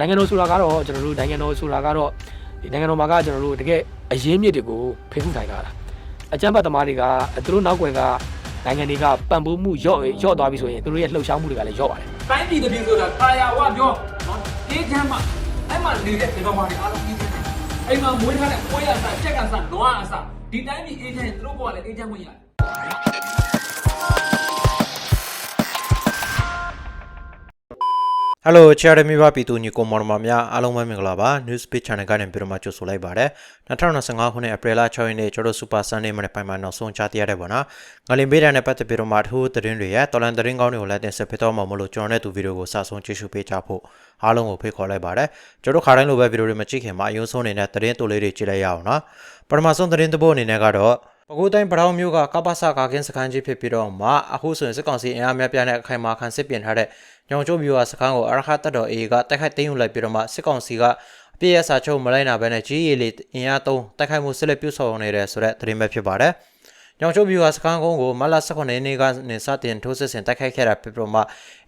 နိုင်ငံတော်ဆိုတာကတော့ကျွန်တော်တို့နိုင်ငံတော်ဆိုတာကတော့ဒီနိုင်ငံတော်မှာကကျွန်တော်တို့တကယ်အရေးမြစ်တွေကိုဖိခုထိုင်ကြတာအကြမ်းဖက်သမားတွေကသူတို့နောက်ွယ်ကနိုင်ငံတွေကပံ့ပိုးမှုရော့ရော့သွားပြီဆိုရင်သူတို့ရဲ့လှုပ်ရှားမှုတွေကလည်းရော့ပါတယ်တိုင်းပြည်တစ်ပြည်ဆိုတာကာယာဝပြောနော်အေးချမ်းမှအဲ့မှာနေတဲ့ဒီကောင်မတွေအားလုံးအေးချမ်းတယ်အိမ်မှာမွေးထားတဲ့ပွဲရစားချက်ကစားနွားအစားဒီတိုင်းပြည်အေးချမ်းရင်သူတို့ဘဝလည်းအေးချမ်းခွင့်ရတယ် ဟယ်လိုချာရမီဘာပီတူညီကိုမော်မများအားလုံးပဲမင်္ဂလာပါ News Page Channel ကနေပြီးတော့မှကြိုဆိုလိုက်ပါတယ်2025ခုနှစ်ဧပြီလ6ရက်နေ့ကျွန်တော်တို့ Super Sunday မှာပိုင်းမှာနောက်ဆုံးချတရားတဲ့ပေါ့နော်ငလင်ပေးတဲ့နဲ့ပတ်သက်ပြီးတော့မှထူးသတင်းတွေရတော်လန်သတင်းကောင်းတွေကိုလည်းတင်ဆက်ပေးတော့မှာမလို့ကျွန်တော်နဲ့သူဗီဒီယိုကိုစဆုံးကြည့်ရှုပေးကြဖို့အားလုံးကိုဖိတ်ခေါ်လိုက်ပါတယ်ကျွန်တော်ခါတိုင်းလိုပဲဗီဒီယိုတွေမကြည့်ခင်မှာအယုံဆုံးနေတဲ့သတင်းတိုလေးတွေကြည့်လိုက်ရအောင်နော်ပထမဆုံးသတင်းတစ်ပုဒ်အနေနဲ့ကတော့ ပကူတိုင်းပထောင်မျိုးကကပ္ပစကာကင်းစခန်းကြီးဖြစ်ပြီးတော့မှအခုဆိုရင်စစ်ကောင်စီအင်အားများပြားနဲ့အခိုင်အမာခံစစ်ပြင်ထားတဲ့ညောင်ကျိုးမျိုးကစခန်းကိုအရခတ်တပ်တော် AA ကတိုက်ခိုက်သိမ်းယူလိုက်ပြီးတော့မှစစ်ကောင်စီကအပြည့်ရစာချုပ်မလိုက်နာဘဲနဲ့ကြီးရည်လေးအင်အားသုံးတိုက်ခိုက်မှုဆက်လက်ပြုဆောင်နေတယ်ဆိုတဲ့သတင်းပဲဖြစ်ပါတယ်။ညောင်ကျိုးမျိုးကစခန်းကုန်းကိုမလ18ရက်နေ့ကနေစတင်ထိုးစစ်ဆင်တိုက်ခိုက်ခဲ့တာဖြစ်ပြီးတော့မှ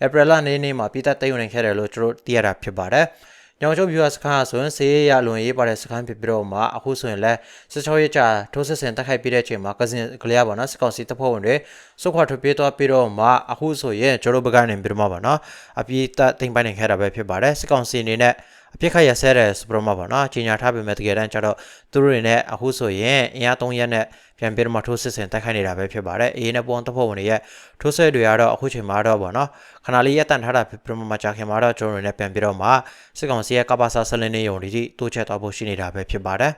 ဧပြီလနေ့နေ့မှာပြည်သက်သိမ်းယူနိုင်ခဲ့တယ်လို့ကျွန်တော်သိရတာဖြစ်ပါတယ်။ ညောင်ကျုပ်ပြူစခန်းဆိုရင်စေးရလွန်ရေးပါတဲ့စခန်းဖြစ်ပြီးတော့မှအခုဆိုရင်လည်း16ရက်ကြာထိုးစစ်ဆင်တိုက်ခိုက်ပြီးတဲ့အချိန်မှာကစင်ကလေးပါနော်စကောင်စီတပ်ဖွဲ့ဝင်တွေစုခွာထွက်ပြေးသွားပြီးတော့မှအခုဆိုရင်ကျွန်တော်ဘက်ကနေပြီးတော့မှပါနော်အပြေးတက်တင်ပိုင်းနေခဲ့တာပဲဖြစ်ပါတယ်စကောင်စီအနေနဲ့ အပြစ်ခတ်ရဆဲတယ်ဆိုပြီးတော့မှပါနော်ကြီးညာထားပေမဲ့တကယ်တမ်းကျတော့သူတို့တွေနဲ့အခုဆိုရင်အင်အား3ရက်နဲ့ပြန်ပြီးတော့မှထိုးစစ်ဆင်တိုက်ခိုက်နေတာပဲဖြစ်ပါတယ်အေးနဲ့ပုံတပ်ဖွဲ့ဝင်တွေရဲ့ထိုးစစ်တွေကတော့အခုချိန်မှာတော့ပါနော်ခဏလေးရပ်တန့်ထားတာဖြစ်ပြီးတော့မှကြာခင်မှာတော့ကျွန်တော်တို့နဲ့ပြန်ပြီးတော့မှစစ်ကောင်စီရဲ့ကပ္ပစာဆက်လင်းနေရုံတွေကြီးတိုးချက်သွားဖို့ရှိနေတာပဲဖြစ်ပါတယ်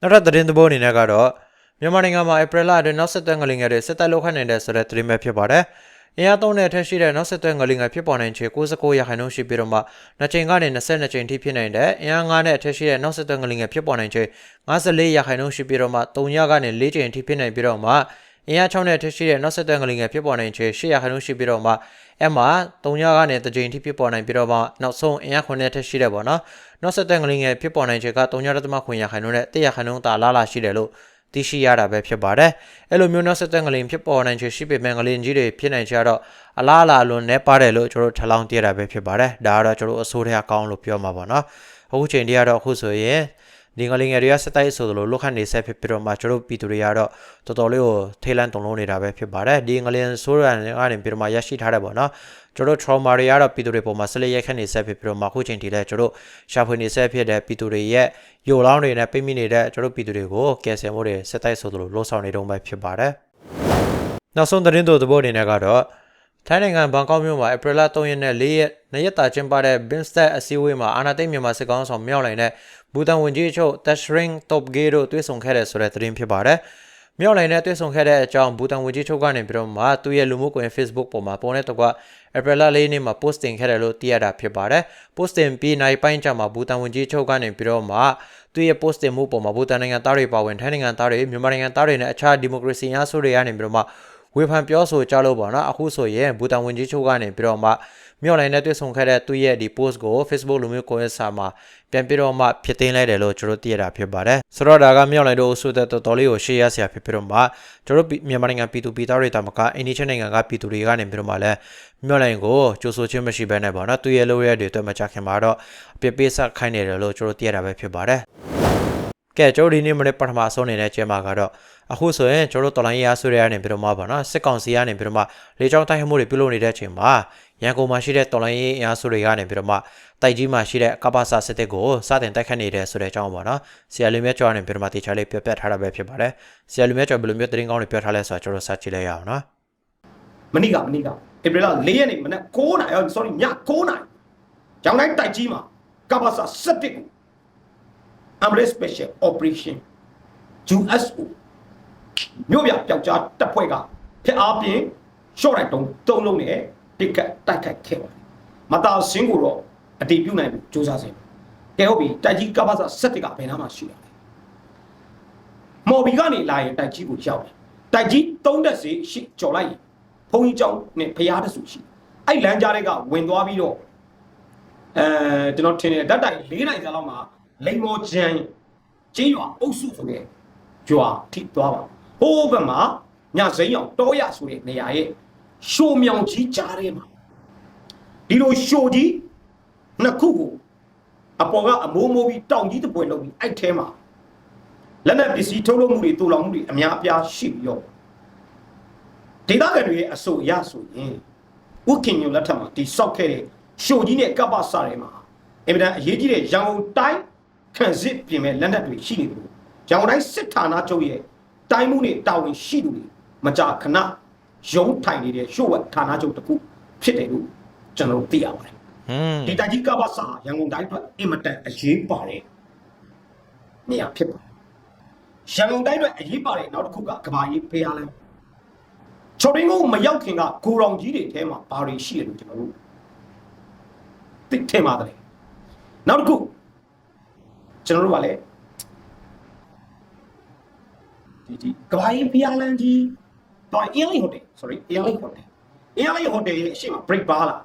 နောက်ထပ်သတင်းသဘောအနေနဲ့ကတော့မြန်မာနိုင်ငံမှာဧပြီလအတွင်းနောက်ဆက်တွဲငလင်ငယ်တွေစစ်တပ်လောက်ခတ်နေတဲ့ဆိုတဲ့သတင်းပဲဖြစ်ပါတယ် အင်အားသုံးတဲ့အထက်ရှိတဲ့နောက်ဆက်တွဲငလင်ငယ်ဖြစ်ပေါ်နိုင်ခြေ69ရာခိုင်နှုန်းရှိပြီးတော့မှနှစ်ချိန်ကနေ22ချိန်ထိဖြစ်နိုင်တဲ့အင်အား9နဲ့အထက်ရှိတဲ့နောက်ဆက်တွဲငလင်ငယ်ဖြစ်ပေါ်နိုင်ခြေ54ရာခိုင်နှုန်းရှိပြီးတော့မှ3ညကနေ4ချိန်ထိဖြစ်နိုင်ပြီးတော့မှအင်အား6နဲ့အထက်ရှိတဲ့နောက်ဆက်တွဲငလင်ငယ်ဖြစ်ပေါ်နိုင်ခြေ8ရာခိုင်နှုန်းရှိပြီးတော့မှအဲ့မှာ3ညကနေ3ချိန်ထိဖြစ်ပေါ်နိုင်ပြီးတော့မှနောက်ဆုံးအင်အား9နဲ့အထက်ရှိတဲ့ပေါ့နော်နောက်ဆက်တွဲငလင်ငယ်ဖြစ်ပေါ်နိုင်ခြေက3ညတမခွင်ရာခိုင်နှုန်းနဲ့1ရာခိုင်နှုန်းသာလာလာရှိတယ်လို့ သိရှိရတာပဲဖြစ်ပါတယ်။အဲ့လိုမျိုးနောက်ဆက်တွဲငလင်ဖြစ်ပေါ်နိုင်ခြေရှိပေမဲ့ငလင်ကြီးတွေဖြစ်နိုင်ကြတော့အလားအလာလွန်နေပါတယ်လို့ကျွန်တော်ထလောင်းတရတာပဲဖြစ်ပါတယ်။ဒါကတော့ကျွန်တော်အစိုးရအကောင်းလို့ပြောမှာပါနော်။အခုချိန်တည်းကတော့အခုဆိုရင်ဒီငလင်ငယ်တွေကစတိုက်ဆိုသလိုလုခတ်နေဆက်ဖြစ်ပြီးတော့မှကျွန်တော်ပြည်သူတွေကတော့တော်တော်လေးကိုထိလန့်တုံလုံးနေတာပဲဖြစ်ပါတယ်။ဒီငလင်ဆိုးရန်ကနေပြီးတော့မှရရှိထားတယ်ပေါ့နော်။ ကျွန်တော် trauma တွေကတော့ပြည်သူတွေပုံမှာဆက်လက်ရိုက်ခတ်နေဆက်ဖြစ်ပြီးတော့မှအခုချိန်ထိလည်းကျွန်တော်ရှာဖွေနေဆက်ဖြစ်တဲ့ပြည်သူတွေရဲ့ယိုလောင်းတွေနဲ့ပိတ်မိနေတဲ့ကျွန်တော်ပြည်သူတွေကိုကယ်ဆယ်မှုတွေစက်တိုက်ဆိုသလိုလှုံ့ဆော်နေတုန်းပဲဖြစ်ပါတယ်။နောက်ဆုံးသတင်းတို့သဘောအနေနဲ့ကတော့ထိုင်းနိုင်ငံဘန်ကောက်မြို့မှာဧပြီလ3ရက်နဲ့4ရက်နေ့ရက်တာကျင်းပတဲ့ BIMSTEC အစည်းအဝေးမှာအာဏာသိမ်းမြန်မာစစ်ကောင်ဆောင်မြောက်နိုင်တဲ့ဘူတန်ဝင်ကြီးအချုပ် Tashring Topge တို့တွေ့ဆုံခဲ့တဲ့ဆိုတဲ့သတင်းဖြစ်ပါတယ်။မြောက်နိုင်တဲ့တွေ့ဆုံခဲ့တဲ့အကြောင်းဘူတန်ဝင်ကြီးချုပ်ကနေပြီးတော့မှသူ့ရဲ့လူမှုကွန်ရက် Facebook ပေါ်မှာပုံနဲ့တကွ ဧပြီလ၄ရက်နေ့မှာ post တင်ခဲ့တယ်လို့သိရတာဖြစ်ပါတယ်။ post တင်ပြီးနိုင်ပိုင်းကျမှဘူတန်ဝင်ကြီးချုပ်ကနေပြီးတော့မှသူ့ရဲ့ post တင်မှုပေါ်မှာဘူတန်နိုင်ငံသားတွေပါဝင်ထိုင်းနိုင်ငံသားတွေမြန်မာနိုင်ငံသားတွေနဲ့အခြားဒီမိုကရေစီအားစုတွေကနေပြီးတော့မှဝေဖန်ပြောဆိုကြလို့ပေါ့နော်အခုဆိုရင်ဘူတန်ဝင်ကြီးချုပ်ကနေပြီးတော့မှ မြောက်နိုင်တဲ့တွေ့ဆုံခဲ့တဲ့သူ့ရဲ့ဒီ post ကို Facebook လူမျိုးကွန်ရက်စာမှာပြန်ပြီးတော့မှဖြစ်သိမ်းလိုက်တယ်လို့ကျွန်တော်သိရတာဖြစ်ပါတယ်ဆိုတော့ဒါကမြောက်နိုင်တို့အဆိုတဲ့တော်တော်လေးကို share ရဆရာဖြစ်ပြီးတော့မှကျွန်တော်မြန်မာနိုင်ငံပြည်သူပြည်သားတွေတာမကအိန္ဒိယနိုင်ငံကပြည်သူတွေကနေပြီးတော့မှလည်းမြောက်နိုင်ကိုကြိုးဆိုခြင်းမရှိဘဲနဲ့ပေါ့နော်သူ့ရဲ့လိုရဲတွေအတွက်မကြခင်မှာတော့အပြစ်ပေးဆက်ခိုင်းနေတယ်လို့ကျွန်တော်သိရတာပဲဖြစ်ပါတယ်ကဲကျွန်တော်ဒီနေ့မနေ့ပထမဆုံးနေတဲ့ကျဲမှာကတော့အခုဆိုရင်ကျွန်တော်တော်လိုင်းရဆိုရရနေပြီးတော့မှပါနော်စစ်ကောင်စီကနေပြီးတော့မှလေကြောင်းတိုက်ခိုက်မှုတွေပြုလုပ်နေတဲ့အချိန်မှာ ရန်ကုန်မှာရှိတဲ့တော်လိုင်းရေးအင်အားစုတွေကနေပြီးတော့မှတိုက်ကြီးမှာရှိတဲ့ကပ္ပစာစစ်တပ်ကိုစတင်တိုက်ခတ်နေတယ်ဆိုတဲ့အကြောင်းပါနော်ဆရာလူမြတ်ကျော်ကနေပြီးတော့မှတေချာလေးပြပြထားတာပဲဖြစ်ပါတယ်ဆရာလူမြတ်ကျော်ဘယ်လိုမျိုးသတင်းကောင်းတွေပြောထားလဲဆိုတာကျွန်တော်စကြည့်လိုက်ရအောင်နော်မနေ့ကမနေ့ကဧပြီလ၄ရက်နေ့မနက်9နာရီ sorry ည9နာရီကျောင်းတိုင်းတိုက်ကြီးမှာကပ္ပစာ7ကို Amrest Special Operation USO မြို့ပြပျောက်ကြားတပ်ဖွဲ့ကဖျက်အားပြင်းရှော့တိုက်တုံးတုံးလုံးနဲ့ ပစ်ကတ်တိုက်ခိုက်ခဲ့ပါတယ်မတာစင်းကိုတော့အတိပြုနိုင်မှုစူးစမ်းစေကဲဟုတ်ပြီတိုက်ကြီးကပ္ပစာ7ကဘယ်နာမှရှိရလဲမော်ဘီကနေလာရင်တိုက်ကြီးကိုရောက်တယ်တိုက်ကြီးတုံးတက်စီရှိကြော်လိုက်ရင်ဘုံကြီးကျောင်းနဲ့ဖျားတဆူရှိအဲ့လမ်းကြားတွေကဝင်သွားပြီးတော့အဲကျွန်တော်ထင်တယ်ဓာတ်တိုင်၄နိုင်ကြာလောက်မှာလိန်မော်ကျန်းကျင်းရွာအုပ်စုဆိုတဲ့ရွာထိသွားပါဟိုးဘက်မှာညစိမ်းအောင်တောရဆိုတဲ့နေရာရဲ့ ရှိုးမြောင်ကြီးကြားထဲမှာဒီလိုရှိုးကြီးနှစ်ခုကိုအပေါ်ကအမိုးမိုးပြီးတောင်ကြီးတစ်ပွင့်လုပ်ပြီးအဲ့ထဲမှာလက်နက်ပစ္စည်းထုတ်လုပ်မှုတွေတူလောင်မှုတွေအများအပြားရှိပြီးတော့ဒေသခံတွေရဲ့အဆိုအရဆိုရင်ဥခင်ညုံလက်ထက်မှာဒီဆောက်ခဲ့တဲ့ရှိုကြီးနဲ့ကပ္ပစာတွေမှာအင်မတန်အရေးကြီးတဲ့ရန်ကုန်တိုင်းခံစစ်ပြင်မဲ့လက်နက်တွေရှိနေတယ်လို့ရန်ကုန်တိုင်းစစ်ဌာနချုပ်ရဲ့တိုင်းမှုနဲ့တာဝန်ရှိသူတွေမကြာခဏ ရုံးထိုင်နေတဲ့ရှို့ဝက်ဌာနချုပ်တစ်ခုဖြစ်တယ်လို့ကျွန်တော်တို့သိရပါတယ်ဟွန်းဒီတိုက်ကြီးကပ္ပစာရန်ကုန်တိုင်းအတွက်အင်မတန်အရေးပါတဲ့နေရာဖြစ်ပါတယ်ရန်ကုန်တိုင်းအတွက်အရေးပါတဲ့နောက်တစ်ခုကကဘာကြီးဖေးရလန်းချော်ရင်းကိုမရောက်ခင်ကကိုရောင်ကြီးတွေထဲမှာဘာတွေရှိတယ်လို့ကျွန်တော်တို့သိထင်ပါတယ်နောက်တစ်ခုကျွန်တော်တို့ကလည်းဒီဒီကဘာကြီးဖေးရလန်းကြီး တော့အင်းလေးဟိုတယ် sorry အင်းလေးဟိုတယ်အင်းလေးဟိုတယ်ရဲ့အရှိမ break bar လား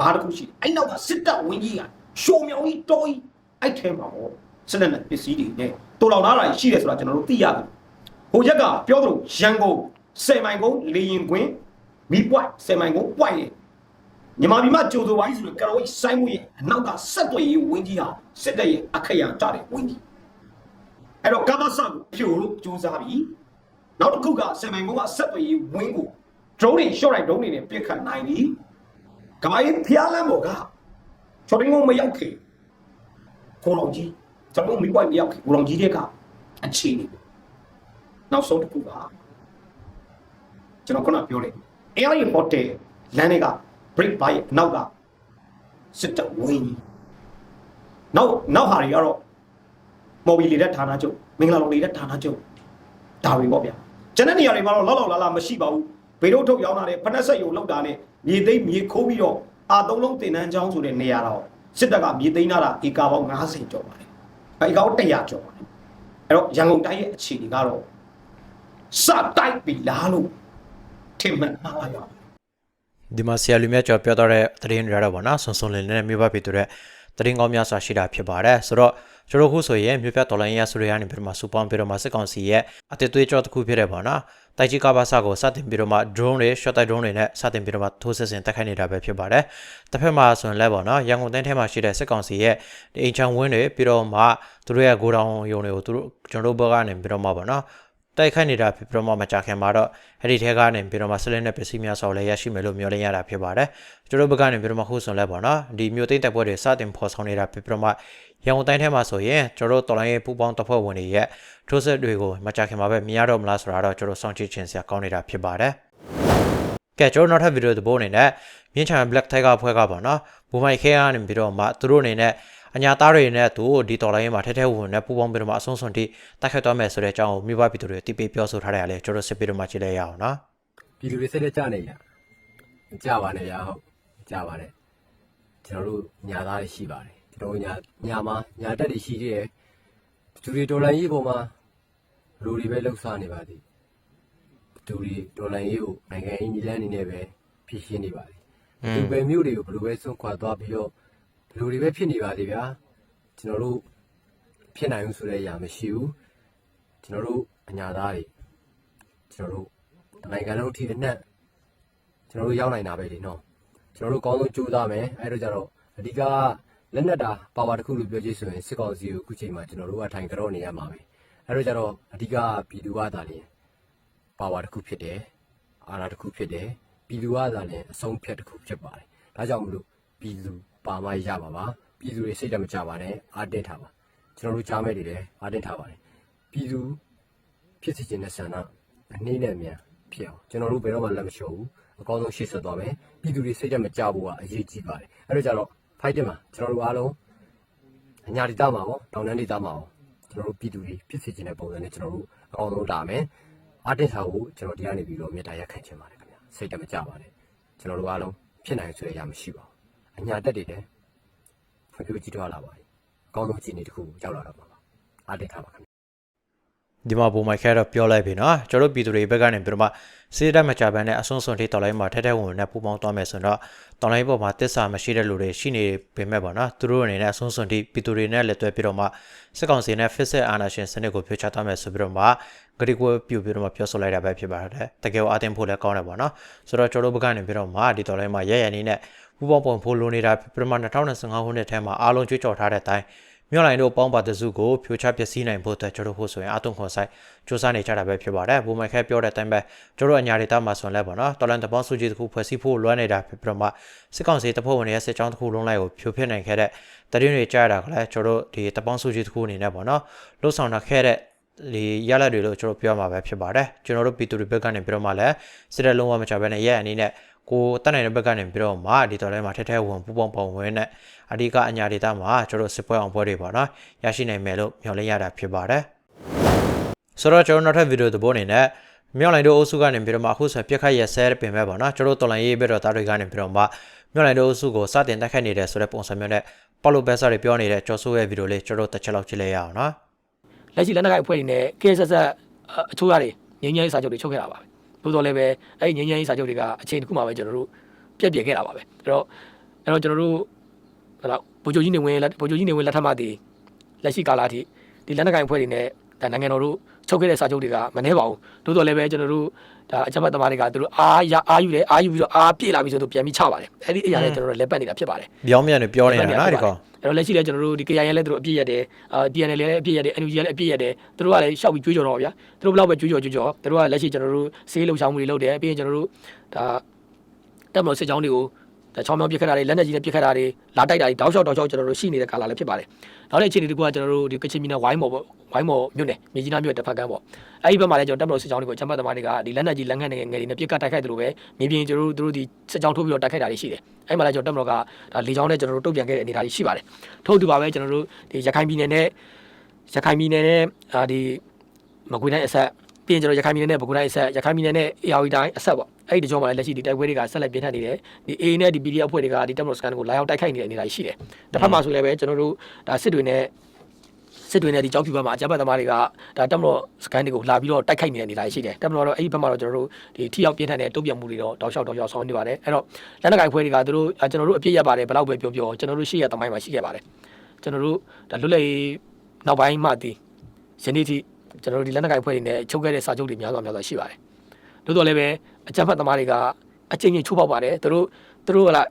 ဘာတစ်ခုရှိတယ်အဲ့နောက်ကစစ်တပ်ဝင်းကြီးကရှုံမြောင်ကြီးတော်ကြီးအဲ့ထဲမှာပေါ့စစ်လက်နဲ့ပစ္စည်းတွေနဲ့တူလောင်ထားတာရှိတယ်ဆိုတာကျွန်တော်တို့သိရတယ်ဟိုရက်ကပြောသလိုရန်ကုန်စေမိုင်ကုန်းလေရင်ကွင်းမီပွိုက်စေမိုင်ကုန်းပွိုက်နေညီမပြည်မကြိုဆိုဝိုင်းဆိုတဲ့ကရောကြီးစိုင်းမှုရဲ့အနောက်ကဆက်သွယ်ရေးဝင်းကြီးဟာစစ်တပ်ရဲ့အခရာကြတဲ့ဝင်းကြီးအဲ့တော့ကမ္ဘာစကိုဖြိုလို့စူးစမ်းပြီး နောက်တစ်ခုကစေမိုင်ကုန်းကဆက်သွယ်ရေးဝင်းကို drone တွေ short right drone တွေနဲ့ပြစ်ခတ်နိုင်ပြီကမိုင်းဖျားလမ်းပေါ်ကချော်ရင်းကိုမရောက်ခင်ကိုလောင်ကြီးကျွန်တော်တို့မိပွိုင်းမရောက်ခင်ကိုလောင်ကြီးတဲ့ကအခြေအနေပေါ့နောက်ဆုံးတစ်ခုကကျွန်တော်ခုနပြောတယ် Air Hotel လမ်းတွေက break by အနောက်ကစစ်တပ်ဝင်းကြီးနောက်နောက်ဟာတွေကတော့မော်ဘီလီတဲ့ဌာနချုပ်မင်္ဂလာလုံးလေးတဲ့ဌာနချုပ်ဒါတွေပေါ့ဗျာ ကျန်တဲ့နေရာတွေမှာတော့လောက်လောက်လာလာမရှိပါဘူးဘေတို့ထုတ်ရောင်းတာနဲ့ဖက်နှက်ဆက်ယုံလောက်တာနဲ့မြေသိမ်းမြေခိုးပြီးတော့အာသုံးလုံးတင်တန်းချောင်းဆိုတဲ့နေရာတော့စစ်တပ်ကမြေသိမ်းလာတာဧကပေါင်း90ကျော်ပါတယ်အဲဧကပေါင်း100ကျော်ပါတယ်အဲ့တော့ရန်ကုန်တိုင်းရဲ့အခြေအနေကတော့စတိုက်ပြီလားလို့ထင်မှန်မှားလိုက်ပါဒီမှာဆရာလူမြတ်ကျော်ပြောတော့တဲ့သတင်းတွေရတော့ဗောနော်ဆွန်ဆွန်လင်းလင်းနဲ့မြို့ပတ်ပြည်သူတဲ့သတင်းကောင်းများစွာရှိတာဖြစ်ပါတယ်ဆိုတော့ ကျွန်တော်ခုဆိုရင်မြို့ပြတော်လိုင်းရဆိုရရနေပြီးတော့မှစူပေါင်းပြီးတော့မှစစ်ကောင်စီရဲ့အတစ်သွေးကြောတစ်ခုဖြစ်တဲ့ဗောနော်တိုက်ကြီးကဘာစာကိုစတင်ပြီးတော့မှ drone တွေ shot တိုက် drone တွေနဲ့စတင်ပြီးတော့မှထိုးစစ်ဆင်တိုက်ခိုက်နေတာပဲဖြစ်ပါတယ်တစ်ဖက်မှာဆိုရင်လည်းဗောနော်ရန်ကုန်တိုင်းထဲမှာရှိတဲ့စစ်ကောင်စီရဲ့ဒီအိမ်ချောင်းဝင်းတွေပြီးတော့မှသူတို့ရဲ့ဂိုဒေါင်ယုံတွေကိုသူတို့ကျွန်တော်တို့ဘက်ကနေပြီးတော့မှဗောနော် တိုက်ခိုက်နေတာဖြစ်ပြီးတော့မှမကြခင်မှာတော့အဲ့ဒီထဲကနေပြီးတော့မှဆလင်းနဲ့ပစ္စည်းများစွာလည်းရရှိမယ်လို့မျှော်လင့်ရတာဖြစ်ပါတယ်ကျွန်တော်တို့ဘက်ကနေပြီးတော့မှခုဆိုလဲပေါ့နော်ဒီမြို့သိမ်းတပ်ပွဲတွေစတင်ဖော်ဆောင်နေတာဖြစ်ပြီးတော့မှရန်ကုန်တိုင်းထဲမှာဆိုရင်ကျွန်တော်တို့တော်လိုင်းရေးပူပေါင်းတပ်ဖွဲ့ဝင်တွေရဲ့ထိုးစစ်တွေကိုမကြခင်မှာပဲမြင်ရတော့မလားဆိုတာတော့ကျွန်တော်စောင့်ကြည့်ခြင်းစရာကောင်းနေတာဖြစ်ပါတယ်ကဲကျွန်တော်နောက်ထပ်ဗီဒီယိုတစ်ပုဒ်အနေနဲ့မြင်းချံ Black Tiger ဖွဲ့ကပေါ့နော်ဘူမိုက်ခဲကနေပြီးတော့မှသူတို့အနေနဲ့ အညာသားတွေနဲ့သူဒီတော်လိုင်းရေးမှာထဲထဲဝင်နဲ့ပူပေါင်းပြီးတော့မှအဆုံးစွန်ထိတိုက်ခိုက်သွားမယ်ဆိုတဲ့အကြောင်းကိုမြို့ပပြည်သူတွေတိပေးပြောဆိုထားတယ်လေကျွန်တော်စစ်ပြီးတော့မှကြည့်လိုက်ရအောင်နော်ပြည်သူတွေစိတ်နဲ့ကြနေရမကြပါနဲ့ဗျာဟုတ်မကြပါနဲ့ကျွန်တော်တို့ညာသားတွေရှိပါတယ်ကျွန်တော်တို့ညာညာမှာညာတက်တွေရှိသေးတယ်သူတွေဒေါ်လာရေးပေါ်မှာလူတွေပဲလှုပ်ရှားနေပါသည်သူတွေဒေါ်လာရေးကိုနိုင်ငံအင်ဂျီလန်အနေနဲ့ပဲဖြစ်ရှင်းနေပါသည်သူပဲမျိုးတွေကိုဘယ်လိုပဲစွန့်ခွာသွားပြီးတော့ ဘယ်လိုတွေပဲဖြစ်နေပါသေးဗျာကျွန်တော်တို့ဖြစ်နိုင်ဘူးဆိုတဲ့အရာမရှိဘူးကျွန်တော်တို့အညာသားတွေကျွန်တော်တို့နိုင်ငံလုံးထိအနှံ့ကျွန်တော်တို့ရောက်နိုင်တာပဲလေနော်ကျွန်တော်တို့ကောင်းဆုံးကြိုးစားမယ်အဲ့တော့ကြတော့အဓိကလက်နက်တာပါဝါတစ်ခုလို့ပြောကြည့်ဆိုရင်စစ်ကောင်စီကိုအခုချိန်မှာကျွန်တော်တို့ကထိုင်ကြောနေရမှာပဲအဲ့တော့ကြတော့အဓိကပြည်သူကသာလျှင်ပါဝါတစ်ခုဖြစ်တယ်အာဏာတစ်ခုဖြစ်တယ်ပြည်သူကသာလျှင်အဆုံးဖြတ်တစ်ခုဖြစ်ပါတယ်ဒါကြောင့်မလို့ပြည်သူ ပါမရပါပါပြည်သူတွေစိတ်တမကြပါနဲ့အားတင်းထားပါကျွန်တော်တို့ကြားမဲ့တွေလည်းအားတင်းထားပါတယ်ပြည်သူဖြစ်စီခြင်းတဲ့ဆန္ဒအနည်းနဲ့အမြန်ဖြစ်အောင်ကျွန်တော်တို့ဘယ်တော့မှလက်မလျှော့ဘူးအကောင်းဆုံးရှေ့ဆက်သွားမယ်ပြည်သူတွေစိတ်တက်မကြဘူးကအရေးကြီးပါတယ်အဲ့တော့ကြတော့ fighting မှာကျွန်တော်တို့အားလုံးအညာဒေသမှာပေါ့တောင်တန်းဒေသမှာပေါ့ကျွန်တော်တို့ပြည်သူတွေဖြစ်စီခြင်းတဲ့ပုံစံနဲ့ကျွန်တော်တို့အကောင်းဆုံးလာမယ်အာတင်ထားကိုကျွန်တော်ဒီကနေပြီးတော့မြေတားရက်ခံချင်ပါတယ်ခင်ဗျာစိတ်တက်မကြပါနဲ့ကျွန်တော်တို့အားလုံးဖြစ်နိုင်ဆိုရရမရှိပါဘူး အညာတက်တွေလည်းဖွံ့ဖြိုးကြီးထွားလာပါပြီအကောင်းဆုံးအခြေအနေတစ်ခုကိုရောက်လာတော့မှာပါအာတင်ထားပါခင်ဗျာဒီမှာပုံမိုက်ခဲတော့ပြောလိုက်ပြီနော်ကျွန်တော်တို့ပြည်သူတွေဘက်ကနေပြီးတော့မှစေးတက်မကြဘဲနဲ့အဆုံးစွန်ထိတော်လိုင်းမှာထဲထဲဝင်ဝင်နဲ့ပူပေါင်းသွားမယ်ဆိုတော့တော်လိုင်းပေါ်မှာတစ္ဆာမရှိတဲ့လူတွေရှိနေပေမဲ့ပေါ့နော်သူတို့အနေနဲ့အဆုံးစွန်ထိပြည်သူတွေနဲ့လက်တွဲပြီးတော့မှစစ်ကောင်စီနဲ့ fixed အာဏာရှင်စနစ်ကိုဖျက်ချသွားမယ်ဆိုပြီးတော့မှဂရီကိုပြုတ်ပြီးတော့မှပြောဆိုလိုက်တာပဲဖြစ်ပါတယ်တကယ်ကိုအသင်ဖို့လည်းကောင်းတယ်ပေါ့နော်ဆိုတော့ကျွန်တော်တို့ဘက်ကနေပြီးတော့မှဒီတော်လိုင်းမှာရရနေနဲ့ ပူပေါင်းပုံဖိုးလိုနေတာပြမ2025ခုနှစ်ထဲမှာအားလုံးကြွေးကြော်ထားတဲ့အတိုင်းမြို့လိုင်းတို့ပေါင်းပါတစုကိုဖြိုချပျက်စီးနိုင်ဖို့အတွက်ကျွန်တော်တို့ဆိုရင်အတုံခွန်ဆိုင်စူးစမ်းနေကြတာပဲဖြစ်ပါတယ်ဘူမိုင်ခဲပြောတဲ့အတိုင်းပဲကျွန်တော်အညာဒေတာမှာဆွန်လဲပေါ့နော်တော်လန်တပေါင်းစုကြည်တစ်ခုဖွဲ့စည်းဖို့လွှမ်းနေတာဖြစ်ပြီးတော့မှစစ်ကောင်စီတပ်ဖွဲ့ဝင်တွေရဲ့စစ်ကြောင်းတစ်ခုလုံးလိုက်ကိုဖြိုဖျက်နိုင်ခဲ့တဲ့တရင်တွေကြားရတာကလည်းကျွန်တော်တို့ဒီတပေါင်းစုကြည်တစ်ခုအနေနဲ့ပေါ့နော်လှုပ်ဆောင်တာခဲ့တဲ့ဒီရလက်တွေလို့ကျွန်တော်ပြောမှာပဲဖြစ်ပါတယ်ကျွန်တော်တို့ပီတူတွေဘက်ကနေပြီးတော့မှလည်းစစ်တပ်လုံးဝမချဘဲနဲ့ရဲ့အနေနဲ့ ကိုတက်နိုင်တဲ့ဘက်ကနေပြီးတော့မှဒီတော်ထဲမှာထဲထဲဝင်ပူပေါင်းပုံဝင်နဲ့အဓိကအညာဒေတာမှာကျွန်တော်စစ်ပွဲအောင်ပွဲတွေပေါ့နော်ရရှိနိုင်မယ်လို့မျှော်လင့်ရတာဖြစ်ပါတယ်ဆိုတော့ကျွန်တော်နောက်ထပ်ဗီဒီယိုသဘောအနေနဲ့မြောက်လိုင်းတို့အုပ်စုကနေပြီးတော့မှအခုဆိုပြက်ခတ်ရဆဲပင်ပဲပေါ့နော်ကျွန်တော်တော်လိုင်းရေးပြီးတော့တားတွေကနေပြီးတော့မှမြောက်လိုင်းတို့အုပ်စုကိုစတင်တက်ခတ်နေတယ်ဆိုတဲ့ပုံစံမျိုးနဲ့ပေါလိုဘက်ဆာတွေပြောနေတဲ့ကျော်ဆိုးရဲ့ဗီဒီယိုလေးကျွန်တော်တစ်ချက်လောက်ကြည့်လိုက်ရအောင်နော်လက်ရှိလက်နက်ကိုင်အဖွဲ့တွေနဲ့ KSS အချိုးရတယ်ငင်းငင်းရေးစာချုပ်တွေချုပ်ခဲ့တာပါပဲ သို့တော်လည်းပဲအဲ့ဒီငင်းငင်းရေးစာချုပ်တွေကအချိန်တစ်ခုမှပဲကျွန်တော်တို့ပြက်ပြက်ခဲ့တာပါပဲအဲ့တော့အဲ့တော့ကျွန်တော်တို့ဟလာဗိုလ်ချုပ်ကြီးနေဝင်လက်ဗိုလ်ချုပ်ကြီးနေဝင်လက်ထက်မှတည်လက်ရှိကာလအထိဒီလက်နက်ကိုင်အဖွဲ့တွေနဲ့ဒါနိုင်ငံတော်တို့ ချုပ်ခဲ့တဲ့စာချုပ်တွေကမနှဲပါဘူးသို့တော်လည်းပဲကျွန်တော်တို့ဒါအချက်မှတ်သမားတွေကသူတို့အားရအားယူတယ်အားယူပြီးတော့အားပြည့်လာပြီဆိုတော့ပြန်ပြီးချပါတယ်အဲ့ဒီအရာနဲ့ကျွန်တော်တို့လက်ပတ်နေတာဖြစ်ပါတယ်ပြောင်းမြန်နေပြောနေတာနော်ဒီကောင်အဲ့တော့လက်ရှိလည်းကျွန်တော်တို့ဒီ KIA လည်းသူတို့အပြည့်ရတယ်အာ DNL လည်းအပြည့်ရတယ် NUG လည်းအပြည့်ရတယ်သူတို့ကလည်းရှောက်ပြီးကြွေးကြော်တော့ဗျာသူတို့ဘယ်လောက်ပဲကြွေးကြော်ကြွေးကြော်သူတို့ကလက်ရှိကျွန်တော်တို့ဆေးလုံချောင်းမှုတွေလုပ်တယ်ပြီးရင်ကျွန်တော်တို့ဒါတက်မလို့စစ်ကြောင်းတွေကိုဒါ ချောင်းမြောင်းပြစ်ခတ်တာတွေလက်နက်ကြီးနဲ့ပြစ်ခတ်တာတွေလာတိုက်တာတွေတောက်လျှောက်တောက်လျှောက်ကျွန်တော်တို့ရှိနေတဲ့ကာလလည်းဖြစ်ပါတယ်နောက်တဲ့အခြေအနေတကူကကျွန်တော်တို့ဒီကချင်ပြည်နယ်ဝိုင်းမော်ပေါ့ဝိုင်းမော်မြို့နယ်မြေကြီးနားမြို့တစ်ဖက်ကမ်းပေါ့အဲ့ဒီဘက်မှာလည်းကျွန်တော်တက်မလို့စစ်ကြောင်းတွေကိုချမ်းပတ်သမားတွေကဒီလက်နက်ကြီးလက်ငတ်နဲ့ငယ်တွေနဲ့ပြစ်ခတ်တိုက်ခိုက်တယ်လို့ပဲမြေပြင်ကျွန်တော်တို့တို့ဒီစစ်ကြောင်းထိုးပြီးတော့တိုက်ခိုက်တာတွေရှိတယ်အဲ့မှာလည်းကျွန်တော်တက်မလို့ကဒါလေကြောင်းနဲ့ကျွန်တော်တို့တုံ့ပြန်ခဲ့တဲ့အနေအထားတွေရှိပါတယ်ထို့တူပါပဲကျွန်တော်တို့ဒီရခိုင်ပြည်နယ်နဲ့ရခိုင်ပြည်နယ်နဲ့အာဒီမကွေးတိုင်းအဆက်ပြီးရင်ကျွန်တော်ရခိုင်ပြည်နယ်နဲ့ပဲခူးတိုင်းအဆက်ရခိုင်ပြည်နယ်နဲ့ AR တိုင်းအဆက်ပေါ့ အဲ့ဒီတကြောမှာလည်းလက်ရှိဒီတိုက်ပွဲတွေကဆက်လက်ပြင်းထန်နေတယ်ဒီ A နဲ့ဒီ PDF အဖွဲ့တွေကဒီတက်မလို့စကန်ကိုလာရောက်တိုက်ခိုက်နေတဲ့အနေအထားရှိတယ်တစ်ဖက်မှာဆိုလည်းပဲကျွန်တော်တို့ဒါစစ်တွေနဲ့စစ်တွေနဲ့ဒီကြောက်ဖြူဘက်မှာအကြမ်းဖက်သမားတွေကဒါတက်မလို့စကန်တွေကိုလာပြီးတော့တိုက်ခိုက်နေတဲ့အနေအထားရှိတယ်တက်မလို့တော့အဲ့ဒီဘက်မှာတော့ကျွန်တော်တို့ဒီထိရောက်ပြင်းထန်တဲ့တုံ့ပြန်မှုတွေတော့တောက်လျှောက်တောက်လျှောက်ဆောင်နေပါတယ်အဲ့တော့လက်နက်ကိုင်ဖွဲ့တွေကသူတို့ကျွန်တော်တို့အပြစ်ရပါတယ်ဘယ်လောက်ပဲပြောပြောကျွန်တော်တို့ရှိရတမိုင်းမှာရှိခဲ့ပါတယ်ကျွန်တော်တို့ဒါလွတ်လပ်ရေးနောက်ပိုင်းမှတည်ယနေ့ထိကျွန်တော်တို့ဒီလက်နက်ကိုင်ဖွဲ့တွေနဲ့ချုပ်ခဲ့တဲ့စာချုပ်တွေများစွာများစွာရှိပါတယ် တိုးတော်လည်းပဲအကြမ်းဖက်သမားတွေကအကျဉ်းချင်းချိုးပေါက်ပါတယ်သူတို့သူတို့ကလာ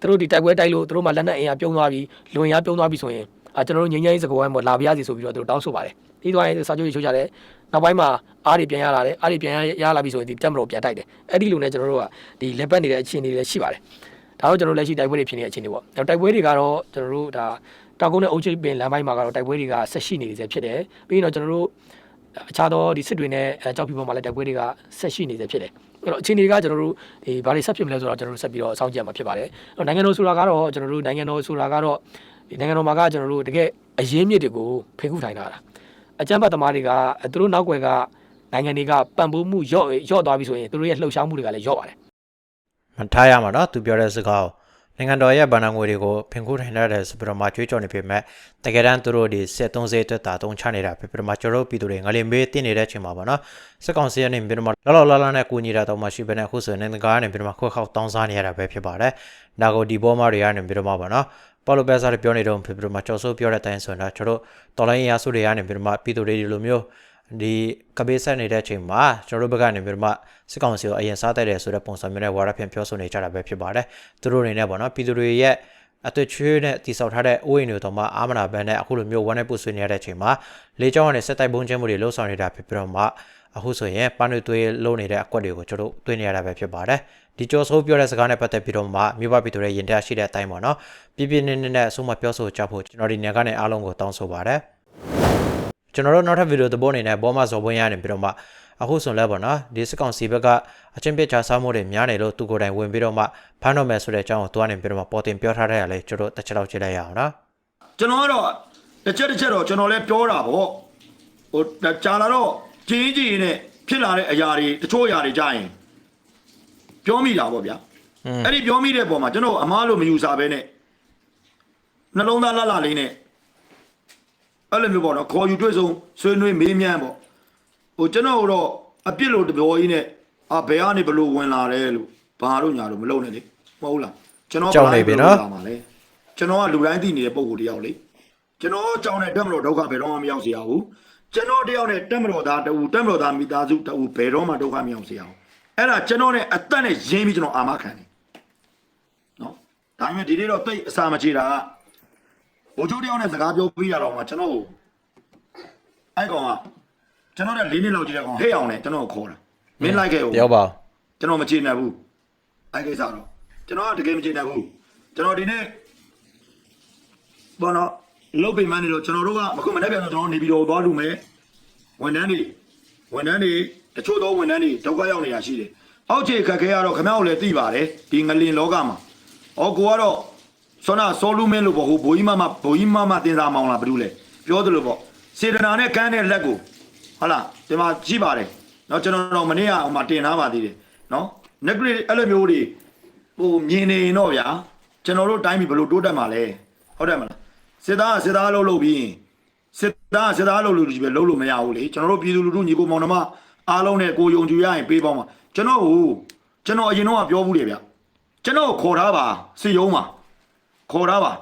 သူတို့ဒီတိုက်ပွဲတိုက်လို့သူတို့မှလက်နက်အင်အားပြုံးသွားပြီးလွန်ရပြုံးသွားပြီးဆိုရင်အာကျွန်တော်တို့ငញ្ញရေးစကားဝိုင်းပေါ်လာပြရစီဆိုပြီးတော့သူတို့တောင်းဆိုပါတယ်ပြီးသွားရင်စာချုပ်တွေချုပ်ကြတယ်နောက်ပိုင်းမှာအားတွေပြန်ရလာတယ်အားတွေပြန်ရလာပြီဆိုရင်ဒီတက်မတော်ပြန်တိုက်တယ်အဲ့ဒီလိုနဲ့ကျွန်တော်တို့ကဒီလက်ပတ်နေတဲ့အခြေအနေတွေလည်းရှိပါတယ်ဒါတော့ကျွန်တော်လက်ရှိတိုက်ပွဲတွေဖြစ်နေတဲ့အခြေအနေပေါ့နောက်တိုက်ပွဲတွေကတော့ကျွန်တော်တို့ဒါတောက်ကုန်းနဲ့အုတ်ချိပင်လမ်းပိုင်းမှာကတော့တိုက်ပွဲတွေကဆက်ရှိနေနေစေဖြစ်တယ်ပြီးရင်တော့ကျွန်တော်တို့ အခြားသောဒီစစ်တွေနဲ့ကြောက်ပြပေါ်မှာလည်းတိုက်ပွဲတွေကဆက်ရှိနေစေဖြစ်တယ်အဲ့တော့အခြေအနေကကျွန်တော်တို့ဒီဘာတွေဆက်ဖြစ်မလဲဆိုတော့ကျွန်တော်တို့ဆက်ပြီးတော့စောင့်ကြည့်ရမှာဖြစ်ပါတယ်အဲ့တော့နိုင်ငံတော်ဆိုတာကတော့ကျွန်တော်တို့နိုင်ငံတော်ဆိုတာကတော့ဒီနိုင်ငံတော်မှာကကျွန်တော်တို့တကယ်အရင်းမြစ်တွေကိုဖိခုထိုင်တာတာအကြမ်းဖက်သမားတွေကသူတို့နောက်ွယ်ကနိုင်ငံတွေကပံ့ပိုးမှုရော့ရော့သွားပြီဆိုရင်သူတို့ရဲ့လှုပ်ရှားမှုတွေကလည်းရော့ပါတယ်မထားရမှာနော်သူပြောတဲ့စကားကို နိုင်ငံတော်ရဲ့ဗန္ဒငွေတွေကိုဖင်ခုထိုင်ရတယ်ဆိုပြီးတော့မှကြွေးကြော်နေပေမဲ့တကယ်တမ်းသူတို့ဒီစစ်သုံးစေးအတွက်တာတုံးချနေတာဖြစ်ပြီးတော့မှကျွန်တော်တို့ပြည်သူတွေငလေးမေးတင်နေတဲ့အချိန်မှာပေါ့နော်စစ်ကောင်စီကနေပြီးတော့မှလောလောလတ်လတ်နဲ့ကူညီတာတော့မှရှိပဲနဲ့အခုဆိုရင်နိုင်ငံကားကနေပြီးတော့မှခွက်ခေါက်တောင်းစားနေရတာပဲဖြစ်ပါတယ်ဒါကိုဒီဘောမတွေကနေပြီးတော့မှပေါ့နော်ပေါ်လိုပဲစားပြောနေတော့ဖြစ်ပြီးတော့မှကျော်စိုးပြောတဲ့အတိုင်းဆိုရင်တော့ကျွန်တော်တို့တော်လိုင်းရာစုတွေကနေပြီးတော့မှပြည်သူတွေဒီလိုမျိုး ဒီကပေးဆက်နေတဲ့အချိန်မှာကျွန်တော်တို့ဘက်ကနေပြီးတော့မှစစ်ကောင်စီကိုအရင်စားတိုက်တယ်ဆိုတဲ့ပုံစံမျိုးနဲ့ဝါရဖြန့်ပြောဆိုနေကြတာပဲဖြစ်ပါတယ်သူတို့အနေနဲ့ပေါ့နော်ပြည်သူတွေရဲ့အသွေးချွေးနဲ့တိဆောက်ထားတဲ့အိုးအိမ်တွေတော့မှအာမနာဘန်နဲ့အခုလိုမျိုးဝမ်းနဲ့ပုတ်ဆွေးနေရတဲ့အချိန်မှာလေးချောင်းကနေစက်တိုက်ပုံးချင်းမှုတွေလှုပ်ဆောင်နေတာဖြစ်ပြီးတော့မှအခုဆိုရင်ပန်းတွေသွေးလုံးနေတဲ့အကွက်တွေကိုကျွန်တော်တို့တွေ့နေရတာပဲဖြစ်ပါတယ်ဒီကြောဆိုးပြောတဲ့စကားနဲ့ပတ်သက်ပြီးတော့မှမြို့ပပြည်သူတွေရင်တရားရှိတဲ့အတိုင်းပေါ့နော်ပြပြနေနေနဲ့အဆုံးမပြောဆိုကြဖို့ကျွန်တော်ဒီနေရာကနေအားလုံးကိုတောင်းဆိုပါတယ် ကျွန်တော်တို့နောက်ထပ်ဗီဒီယိုသဘောအနေနဲ့ဘောမဇော်ပွင့်ရနေပြီးတော့မှအခုဆိုလဲပေါ့နော်ဒီစကောင်စီဘက်ကအချင်းပြစ်ချစားမှုတွေများနေလို့သူကိုယ်တိုင်ဝင်ပြီးတော့မှဖမ်းတော့မယ်ဆိုတဲ့အကြောင်းကိုသူကနေပြီးတော့မှပေါ်တင်ပြောထားတဲ့ရလဲကျွန်တော်တစ်ချက်လောက်ကြည့်လိုက်ရအောင်နော်ကျွန်တော်ကတော့တစ်ချက်တစ်ချက်တော့ကျွန်တော်လည်းပြောတာပေါ့ဟိုကြာလာတော့ကြီးကြီးနဲ့ဖြစ်လာတဲ့အရာတွေတချို့အရာတွေကြရင်ပြောမိတာပေါ့ဗျာအဲ့ဒီပြောမိတဲ့ပုံမှာကျွန်တော်အမားလို့မယူစားပဲနဲ့နှလုံးသားလှလှလေးနဲ့ အဲ့လိုမျိုးပေါ့နော်ခေါ်ယူတွေ့ဆုံဆွေးနွေးမေးမြန်းပေါ့ဟိုကျွန်တော်တော့အပြစ်လို့တပြောကြီးနဲ့အာဘယ်ကနေဘလို့ဝင်လာတယ်လို့ဘာလို့ညာလို့မလုပ်နဲ့လေမဟုတ်လားကျွန်တော်လာမှာလေကျွန်တော်ကလူတိုင်းသိနေတဲ့ပုံကိုတယောက်လေကျွန်တော်ကြောင်းတဲ့တက်မတော်ဒုက္ခဘယ်တော့မှမရောက်စေရဘူးကျွန်တော်တယောက်နဲ့တက်မတော်သားတူတက်မတော်သားမိသားစုတူဘယ်တော့မှဒုက္ခမရောက်စေရဘူးအဲ့ဒါကျွန်တော်နဲ့အသက်နဲ့ရင်းပြီးကျွန်တော်အာမခံတယ်နော်ဒါပေမဲ့ဒီနေ့တော့တိတ်အစာမချေတာက ဘိုးချုပ်တယောက်နဲ့စကားပြောပြီးရတော့မှကျွန်တော်ကိုအဲ့ကောင်ကကျွန်တော်တဲ့၄နှစ်လောက်ကြီးတဲ့ကောင်ဟဲ့အောင်နဲ့ကျွန်တော်ကိုခေါ်တာမင်းလိုက်ခဲ့ဦးပြောပါဦးကျွန်တော်မချေနိုင်ဘူးအဲ့ကိစ္စတော့ကျွန်တော်ကတကယ်မချေနိုင်ဘူးကျွန်တော်ဒီနေ့ဘောနော်လုတ်ပိမန်းနေလို့ကျွန်တော်တို့ကအခုမနေ့ပြန်တော့ကျွန်တော်နေပြီးတော့သွားလူမယ်ဝန်ထမ်းတွေဝန်ထမ်းတွေတချို့သောဝန်ထမ်းတွေဒုက္ခရောက်နေတာရှိတယ်အောက်ခြေခက်ခဲရတော့ခင်ဗျားတို့လည်းသိပါတယ်ဒီငလင်လောကမှာအော်ကိုကတော့ ဆောနာဆောလူမင်းလို့ပေါ့ဟိုဘိုးကြီးမမဘိုးကြီးမမတင်စာမောင်လားဘယ်လိုလဲပြောသလိုပေါ့စေတနာနဲ့ကမ်းတဲ့လက်ကိုဟုတ်လားဒီမှာကြည့်ပါတယ်နော်ကျွန်တော်တော့မနေ့ကဟိုမှာတင်ထားပါသေးတယ်နော် negative အဲ့လိုမျိုးတွေဟိုမြင်နေရင်တော့ဗျာကျွန်တော်တို့တိုင်းပြည်ဘယ်လိုတိုးတက်မှာလဲဟုတ်တယ်မလားစစ်သားစစ်သားလို့လို့ပြီးစစ်သားစစ်သားလို့လို့ကြီးပဲလုံးလို့မရဘူးလေကျွန်တော်တို့ပြည်သူလူထုညီကိုမောင်နှမအားလုံးနဲ့ကိုယုံကြည်ရရင်ပေးပေါင်းပါကျွန်တော်ဟိုကျွန်တော်အရင်တော့ပြောဘူးလေဗျာကျွန်တော်ခေါ်ထားပါစစ်ရုံးပါ ခေါ်ထားပါ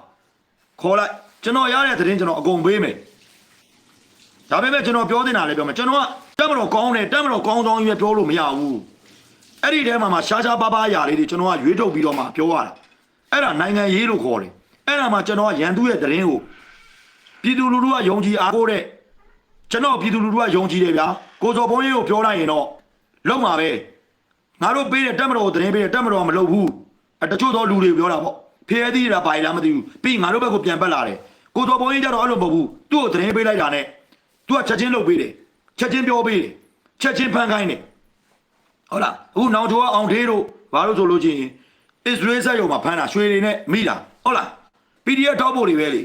ခေါ်လိုက်ကျွန်တော်ရတဲ့သတင်းကျွန်တော်အကုန်ပေးမယ်ဒါပေမဲ့ကျွန်တော်ပြောနေတာလည်းပြောမယ်ကျွန်တော်ကတက်မတော်ကောင်းတယ်တက်မတော်ကောင်းကောင်းကြီးပဲပြောလို့မရဘူးအဲ့ဒီထဲမှာမှရှားရှားပါးပါးຢာလေးတွေကျွန်တော်ကရွေးထုတ်ပြီးတော့မှပြောရတာအဲ့ဒါနိုင်ငံရေးလို့ခေါ်တယ်အဲ့ဒါမှကျွန်တော်ကရန်သူရဲ့သတင်းကိုပြည်သူလူထုကယုံကြည်အားကိုးတဲ့ကျွန်တော်ပြည်သူလူထုကယုံကြည်တယ်ဗျာကိုစော်ဘုန်းကြီးကိုပြောလိုက်ရင်တော့လုံမှာပဲငါတို့ပေးတဲ့တက်မတော်ကိုသတင်းပေးတဲ့တက်မတော်ကမလုပ်ဘူးအတချို့သောလူတွေပြောတာပေါ့ ဖျဲသီးတာပါလားမသိဘူးပြီးငါတို့ဘက်ကိုပြန်ပတ်လာတယ်ကိုစော်ဘုန်းကြီးကြတော့အဲ့လိုမဟုတ်ဘူးသူ့ကိုသတင်းပေးလိုက်တာနဲ့သူကချက်ချင်းလုပ်ပေးတယ်ချက်ချင်းပြောပေးတယ်ချက်ချင်းဖန်ခိုင်းတယ်ဟုတ်လားအခုနောင်ချိုကအောင်သေးတို့ဘာလို့ဆိုလို့ချင်းအစ္စရေးဆက်ရုံမှာဖမ်းတာရွှေတွေနဲ့မိတာဟုတ်လား PDF ထောက်ဖို့တွေပဲလေ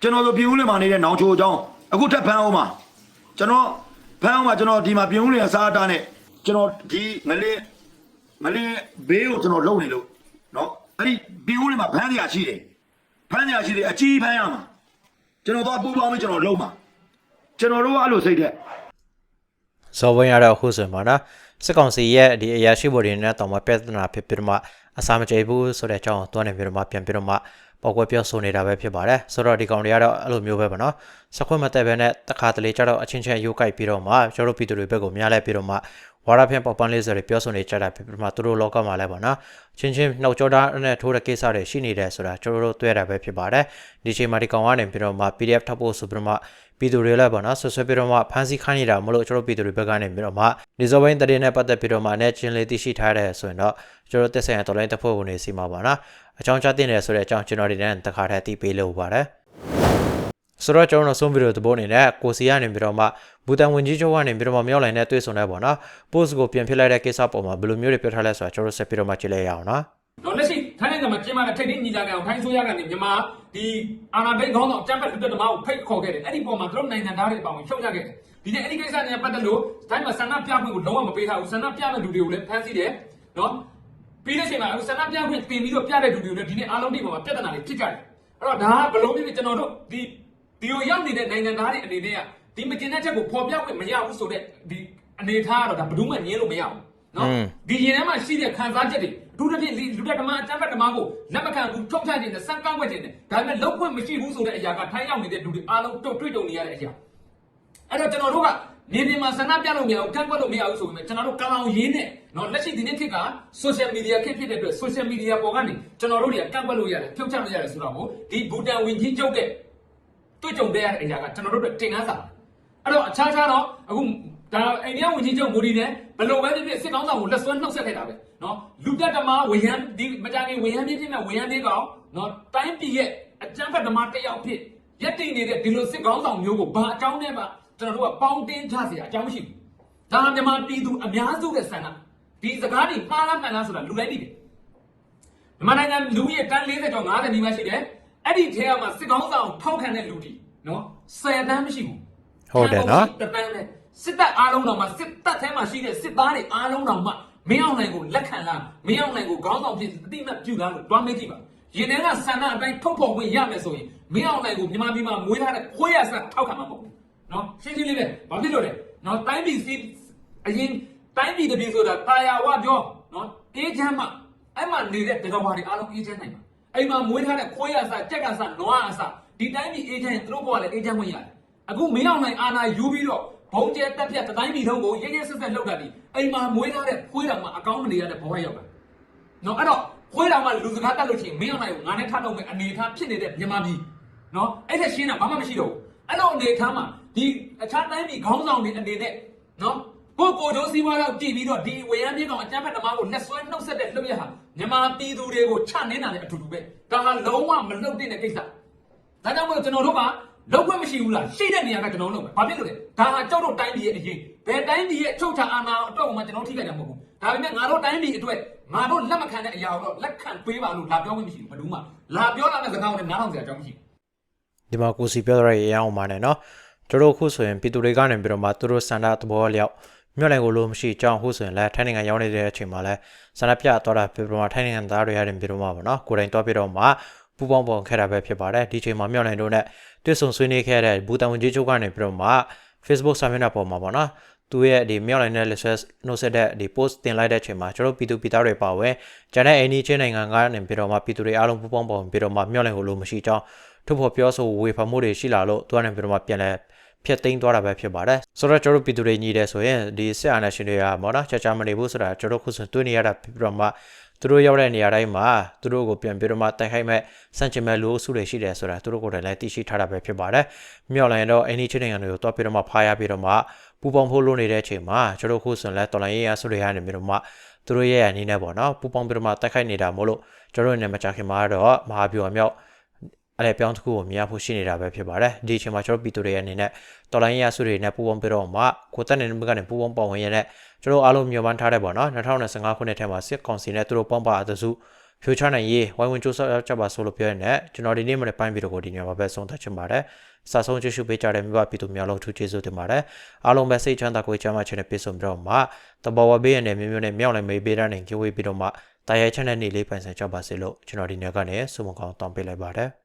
ကျွန်တော်တို့ပြည်ဦးလင်မှာနေတဲ့နောင်ချိုအကြောင်းအခုထပ်ဖမ်းအောင်မှာကျွန်တော်ဖမ်းအောင်မှာကျွန်တော်ဒီမှာပြည်ဦးလင်အစားအတားနဲ့ကျွန်တော်ဒီငလင်းငလင်းဘေးကိုကျွန်တော်လုံနေလို့နော် အဲ့ဒီပြည်ဦးလင်မှာဖမ်းနေရရှိတယ်ဖမ်းနေရရှိတယ်အကြီးဖမ်းရမှာကျွန်တော်တော့ပူပေါင်းပြီးကျွန်တော်လုံမှာကျွန်တော်တို့ကအဲ့လိုစိတ်တဲ့ဇော်ဝင်ရတော့အခုဆိုရင်ပါနော်စစ်ကောင်စီရဲ့ဒီအရာရှိဘော်တွေနဲ့တောင်မှပြဿနာဖြစ်ပြီးတော့မှအစာမကြေဘူးဆိုတဲ့အကြောင်းကိုတွန်းနေပြီးတော့မှပြန်ပြီးတော့မှပေါက်ကွဲပြောဆိုနေတာပဲဖြစ်ပါတယ်ဆိုတော့ဒီကောင်တွေကတော့အဲ့လိုမျိုးပဲပေါ့နော်စခွင့်မတက်ဘဲနဲ့တခါတလေကျတော့အချင်းချင်းယူကိုက်ပြီးတော့မှကျွန်တော်တို့ပြည်သူတွေဘက်ကိုများလဲပြီးတော့မှ ဝါရဖြန့်ပေါက်ပန်းလေးဆိုတွေပြောဆိုနေကြတာဖြစ်ပြီးတော့မှသူတို့လောကမှာလဲပေါ့နော်ချင်းချင်းနှုတ်ကြောတာနဲ့ထိုးတဲ့ကိစ္စတွေရှိနေတယ်ဆိုတာကျွန်တော်တို့တွေ့ရတာပဲဖြစ်ပါတယ်ဒီချိန်မှာဒီကောင်ကနေပြီးတော့မှ PDF ထပ်ဖို့ဆိုပြီးတော့မှပြည်သူတွေလည်းပေါ့နော်ဆွဆွဲပြီးတော့မှဖန်ဆီးခိုင်းနေတာမလို့ကျွန်တော်ပြည်သူတွေဘက်ကနေပြီးတော့မှဒီဇော်ဘိန်းတရင်နဲ့ပတ်သက်ပြီးတော့မှအနေချင်းလေးသိရှိထားတဲ့ဆိုရင်တော့ကျွန်တော်တက်ဆိုင်ရတော်လိုင်းတစ်ဖွဲ့ဝင်နေစီမှာပါနော်အကြောင်းကြားတင်တယ်ဆိုတဲ့အကြောင်းကျွန်တော်ဒီနဲ့တခါတည်းသိပေးလို့ပါတယ် ဆိုတော့ကျွန်တော်တို့ဆုံးဗီဒီယိုသဘောအနေနဲ့ကိုစီကနေပြီးတော့မှဘူတန်ဝင်ကြီးချုပ်ကနေပြီးတော့မှမြောက်လိုင်းနဲ့တွေ့ဆုံနေပေါ့နော် post ကိုပြန်ဖြစ်လိုက်တဲ့ကိစ္စပေါ်မှာဘယ်လိုမျိုးတွေပြောထားလဲဆိုတာကျွန်တော်တို့ဆက်ပြီးတော့မှကြည့်လိုက်ရအောင်နော်တော့လက်ရှိထိုင်းနိုင်ငံမှာကျင်းပတဲ့ထိပ်သီးညီလာခံကိုထိုင်းဆိုရကနေမြန်မာဒီအာဏာသိမ်းခေါင်းဆောင်အကြမ်းဖက်လူတက်သမားကိုဖိတ်ခေါ်ခဲ့တယ်အဲ့ဒီပုံမှာသူတို့နိုင်ငံသားတွေအပေါင်းဖြုတ်ချခဲ့တယ်ဒီနေ့အဲ့ဒီကိစ္စနဲ့ပတ်သက်လို့တိုင်းမှာဆန္ဒပြခွင့်ကိုလုံးဝမပေးထားဘူးဆန္ဒပြတဲ့လူတွေကိုလည်းဖမ်းဆီးတယ်နော်ပြီးတဲ့ချိန်မှာအခုဆန္ဒပြခွင့်တင်ပြီးတော့ပြတဲ့လူတွေကိုလည်းဒီနေ့အားလုံးဒီပုံမှာပြဿနာတွေဖြစ်ကြတယ်အဲ့တော့ဒါကဘလုံးဖြစ်ဖြစ်ကျွန်တော်တို့ဒီ ဒီကိုရောက်နေတဲ့နိုင်ငံသားတွေအနေနဲ့ကဒီမကျင်တဲ့ချက်ကိုပေါ်ပြခွင့်မရဘူးဆိုတဲ့ဒီအနေထားကတော့ဒါဘယ်သူမှငြင်းလို့မရဘူးနော်ဒီရင်ထဲမှာရှိတဲ့ခံစားချက်တွေအထူးသဖြင့်ဒီလူတက်ဓမ္မအကျမ်းဖတ်ဓမ္မကိုလက်မခံဘူးထုတ်ချခြင်းနဲ့စံကောက်ွက်ခြင်းနဲ့ဒါပေမဲ့လုံးဝမရှိဘူးဆိုတဲ့အရာကထိုင်းရောက်နေတဲ့လူတွေအားလုံးတုတ်တွေ့တုံနေရတဲ့အရာအဲ့တော့ကျွန်တော်တို့ကနေပြည်မှာဆန္ဒပြလို့မရဘူးကန့်ကွက်လို့မရဘူးဆိုပေမဲ့ကျွန်တော်တို့ကံအောင်ရင်းနဲ့နော်လက်ရှိဒီနေ့ခေတ်က social media ခေတ်ဖြစ်တဲ့အတွက် social media ပေါ်ကနေကျွန်တော်တို့တွေကကန့်ကွက်လို့ရတယ်ဖြုတ်ချလို့ရတယ်ဆိုတော့ဒီဘူတန်ဝင်ကြီးကျုပ်တဲ့ တွေ့ကြုံတဲ့ရတဲ့အရာကကျွန်တော်တို့တင်ကန်းစာအဲ့တော့အခြားခြားတော့အခုဒါအိန္ဒိယဝင်ကြီးချုပ်မိုဒီနဲ့ဘယ်လိုပဲဖြစ်ဖြစ်စစ်ကောင်းဆောင်ကိုလက်စွဲနှုတ်ဆက်ခဲ့တာပဲနော်လူတက်ဓမ္မဝေယံဒီမကြခင်ဝေယံပြည့်ပြည့်မဲ့ဝေယံလေးကောင်နော်တိုင်းပြည်ရဲ့အကြမ်းဖက်ဓမ္မတစ်ယောက်ဖြစ်ရက်တည်နေတဲ့ဒီလိုစစ်ကောင်းဆောင်မျိုးကိုဘာအကြောင်းနဲ့မှကျွန်တော်တို့ကပေါင်းတင်းထားเสียအကြောင်းမရှိဘူးဒါကမြန်မာပြည်သူအများစုရဲ့ဆန္ဒဒီစကားတွေမှားလားမှန်လားဆိုတာလူတိုင်းသိတယ်မြန်မာနိုင်ငံလူကြီးတန်း40ကျော်50နီးပါးရှိတယ် အဲ့ဒီထဲမှာစစ်ကောင်းဆောင်ထောက်ခံတဲ့လူတွေနော်10တန်းမရှိဘူးဟုတ်တယ်နော်တပန်းနဲ့စစ်တပ်အားလုံးတော်မှာစစ်တပ်ထဲမှာရှိတဲ့စစ်သားတွေအားလုံးတော်မှာမင်းအောင်နိုင်ကိုလက်ခံလားမင်းအောင်နိုင်ကိုခေါင်းဆောင်ဖြစ်အတိအမှတ်ပြုလားလို့တွားမေးကြည့်ပါရင်ထဲကဆန္ဒအတိုင်းထုတ်ဖော်ခွင့်ရမယ်ဆိုရင်မင်းအောင်နိုင်ကိုမြန်မာပြည်မှာမွေးထားတဲ့ခွေးရဆက်ထောက်ခံမှာမဟုတ်ဘူးနော်ရှင်းရှင်းလေးပဲဘာဖြစ်လို့လဲနော်တိုင်းပြည်စီအရင်တိုင်းပြည်တစ်ပြည်ဆိုတာတာယာဝပြောနော်အေးချမ်းမှအဲ့မှာနေတဲ့တကောင်ပါတွေအားလုံးအေးချမ်းနိုင်ပါ အဲ့မှာမွေးထားတဲ့ခွေးရဆက်ကြက်ကဆက်နွားအဆက်ဒီတိုင်းပြည်အေးချမ်းရင်သူတို့ဘဝလည်းအေးချမ်းခွင့်ရတယ်အခုမင်းအောင်နိုင်အာနာယူပြီးတော့ဘုံကျဲတက်ပြတ်တတိုင်းပြည်လုံးကိုရဲရဲဆက်ဆက်လောက်တာဒီအိမ်မှာမွေးထားတဲ့ခွေးတော်မှာအကောင်းမနေရတဲ့ဘဝရောက်တာ။နော်အဲ့တော့ခွေးတော်မှလူစကားတက်လို့ရှိရင်မင်းအောင်နိုင်ကိုငါနဲ့ထားတော့မယ်အနေထားဖြစ်နေတဲ့မြန်မာပြည်နော်အဲ့ဒါရှင်းတာဘာမှမရှိတော့ဘူးအဲ့လိုအနေထားမှာဒီအခြားတိုင်းပြည်ခေါင်းဆောင်တွေအနေနဲ့နော် ကိုကျိုးစည်းဝါးလောက်ကြည့်ပြီးတော့ဒီဝရမ်းပြေကောင်အကျန်းဖက်သမားကိုလက်ဆွဲနှုတ်ဆက်တဲ့လှုပ်ရဟာမြန်မာပြည်သူတွေကိုချနှင်းတာလည်းအတူတူပဲဒါဟာလုံးဝမလုပ်တဲ့ကိစ္စဒါကြောင့်မို့ကျွန်တော်တို့ကလောက်ခွင့်မရှိဘူးလားရှိတဲ့နေရာကကျွန်တော်လုပ်မယ်ဘာဖြစ်လို့လဲဒါဟာကြောက်တော့တိုင်းပြည်ရဲ့အရင်ဘယ်တိုင်းပြည်ရဲ့အချုပ်ချာအာဏာအတွက်ကိုမှကျွန်တော်ထိခိုက်တာမဟုတ်ဘူးဒါပေမဲ့ငါတို့တိုင်းပြည်အတွက်ငါတို့လက်မခံတဲ့အရာတော့လက်ခံပေးပါလို့လာပြောခွင့်မရှိဘူးဘယ်သူမှလာပြောလာတဲ့စကားကိုလည်းနားထောင်စရာအကြောင်းမရှိဘူးဒီမှာကိုစီပြောရတဲ့အရာအောင်ပါနဲ့နော်တို့တို့ခုဆိုရင်ပြည်သူတွေကနေပြီးတော့မှသူတို့စန္ဒသဘောလျောက် မြို့နယ်ကိုလို့မရှိအကြောင်းအခုဆိုရင်လည်းထိုင်းနိုင်ငံရောက်နေတဲ့အချိန်မှာလည်းစန္ဒပြသွားတာပြီးတော့မှထိုင်းနိုင်ငံသားတွေရတယ်ပြီးတော့မှပေါ့နော်ကိုယ်တိုင်သွားပြီးတော့မှပူပေါင်းပေါ်ခဲ့တာပဲဖြစ်ပါတယ်ဒီချိန်မှာမြို့နယ်တို့နဲ့တွေ့ဆုံဆွေးနွေးခဲ့တဲ့ဘူတန်ဝင်ကြီးချုပ်ကနေပြီးတော့မှ Facebook စာမျက်နှာပေါ်မှာပေါ့နော်သူရဲ့ဒီမြောက်လိုက်တဲ့ list နှုတ်ဆက်တဲ့ဒီ post တင်လိုက်တဲ့အချိန်မှာကျွန်တော်ပြည်သူပြည်သားတွေပါဝင်ကျန်တဲ့အိန္ဒိချင်းနိုင်ငံကနေပြီးတော့မှပြည်သူတွေအားလုံးပူပေါင်းပေါ်ပြီးတော့မှမြောက်လိုက်ကိုလို့မရှိကြောင်းထုတ်ဖော်ပြောဆိုဝေဖန်မှုတွေရှိလာလို့သူကနေပြီးတော့မှပြန်လဲ ဖြတ်သိမ်းသွားတာပဲဖြစ်ပါတယ်ဆိုတော့ကျွန်တော်တို့ပြည်သူတွေညီတယ်ဆိုရင်ဒီစစ်အာဏာရှင်တွေကပေါ့နော်ချာချာမနေဘူးဆိုတာကျွန်တော်ခုဆိုတွေ့နေရတာဖြစ်ပြီးတော့မှသူတို့ရောက်တဲ့နေရာတိုင်းမှာသူတို့ကိုပြန်ပြီးတော့မှတိုက်ခိုက်မဲ့စန့်ကျင်မဲ့လူအုပ်စုတွေရှိတယ်ဆိုတာသူတို့ကိုယ်တိုင်လည်းသိရှိထားတာပဲဖြစ်ပါတယ်မြောက်လိုက်တော့အိန္ဒိချင်းနိုင်ငံတွေကိုတွားပြီးတော့မှဖားရပြီးတော့မှပူပေါင်းဖို့လုပ်နေတဲ့အချိန်မှာကျွန်တော်ခုဆိုရင်လည်းတော်လိုင်းရေးအဆုတွေကနေပြီးတော့မှသူတို့ရဲ့အနေနဲ့ပေါ့နော်ပူပေါင်းပြီးတော့မှတိုက်ခိုက်နေတာမို့လို့ကျွန်တော်တို့အနေနဲ့မကြခင်မှာတော့မဟာဗျူဟာမြောက် အဲ့ဒီပြောင်းတစ်ခုကိုမြင်ရဖို့ရှိနေတာပဲဖြစ်ပါတယ်ဒီအချိန်မှာကျွန်တော်ပြည်သူတွေရဲ့အနေနဲ့တော်လိုင်းရဆုတွေနဲ့ပူပေါင်းပြီးတော့မှကိုတက်နေတဲ့ဘက်ကနေပူပေါင်းပေါဝင်ရတဲ့ကျွန်တော်အားလုံးမျိုးပန်းထားတဲ့ပေါ့နော်2025ခုနှစ်ထဲမှာစစ်ကောင်စီနဲ့သူတို့ပေါင်းပါအသစုဖြိုချနိုင်ရေးဝိုင်းဝန်းကြိုးစားကြပါဆိုလို့ပြောရတဲ့ကျွန်တော်ဒီနေ့မှလည်းပိုင်းပြီးတော့ကိုဒီညမှာပဲဆုံးသက်ချင်ပါတယ်စာဆုံးကြည့်ရှုပေးကြတဲ့မိဘပြည်သူများလုံးထူးကျေးဇူးတင်ပါတယ်အားလုံးပဲစိတ်ချမ်းသာကိုယ်ချမ်းသာခြင်းနဲ့ပြည့်စုံပြီးတော့မှတဘောဝဘေးရတဲ့မျိုးမျိုးနဲ့မြောက်လည်းမေးပေးတဲ့နိုင်ကြွေးပြီးတော့မှတာယာချမ်းတဲ့နေ့လေးပိုင်ဆိုင်ကြပါစေလို့ကျွန်တော်ဒီနေ့ကနေဆုမကောင်းတောင်းပေးလိုက်ပါတယ်